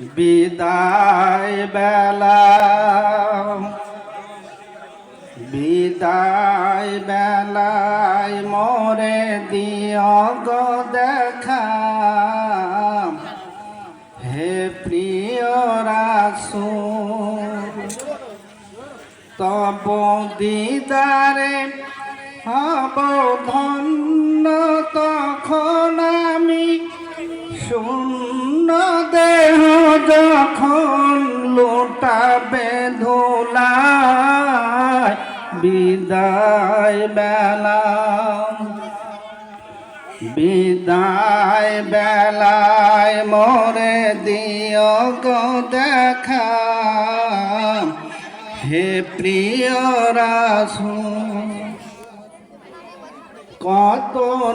বিদায় বেলা। বিদায় বেলায় মোরে দিও গো দেখা। হে প্রিয় রাসূল, তব দিদারে হব ধন্য, তখন আমি দেহ যখন লোটাবে ধোলায় বিদায় বেলা। বিদায় বেলায় মোরে দিও গো দেখা। হে প্রিয় রাসূল, কত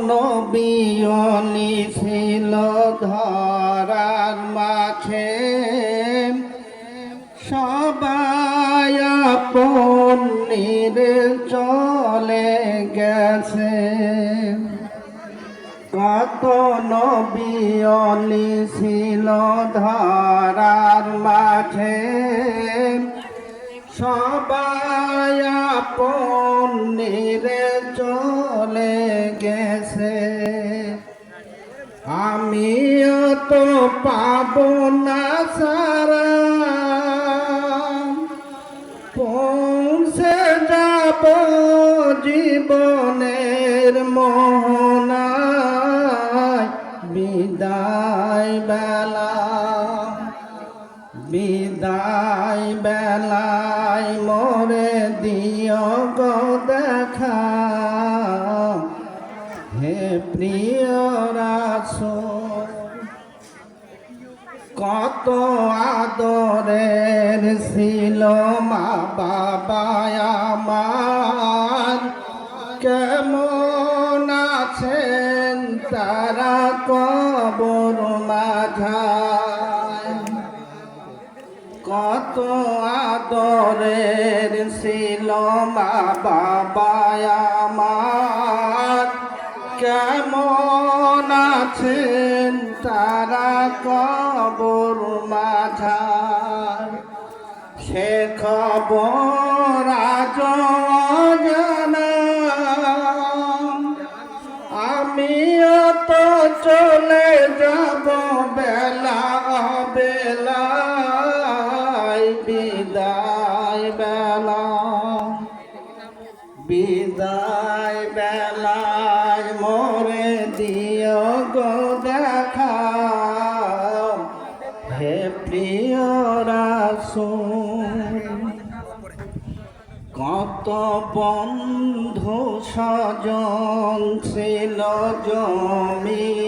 নবীয়নি ছিল ধরার মাঝে। সবাই আপনির চলে গেছে। কত নবীয়নি ছিল ধরার মাঝে সবাই আপনির চলে গেছে। আমিও তো পাব না জীবনের মোহনায় বিদায় বেলা, বিদায় বেলায় মোরে দিও গো দেখা। হে প্রিয় রাসূল, কত আদরের ছিল মা বাবা আমার। কেমন আছেন তারা কবর মাঝায়? কত আদরের ছিল মা বাবা আমার। কেমন আছেন তারা কবর মাঝার সে খবর আজ বিদায় বেলায় মোরে দিও গো দেখা হে প্রিয় রাসূল কত বন্ধু স্বজন ছিল জমিদারি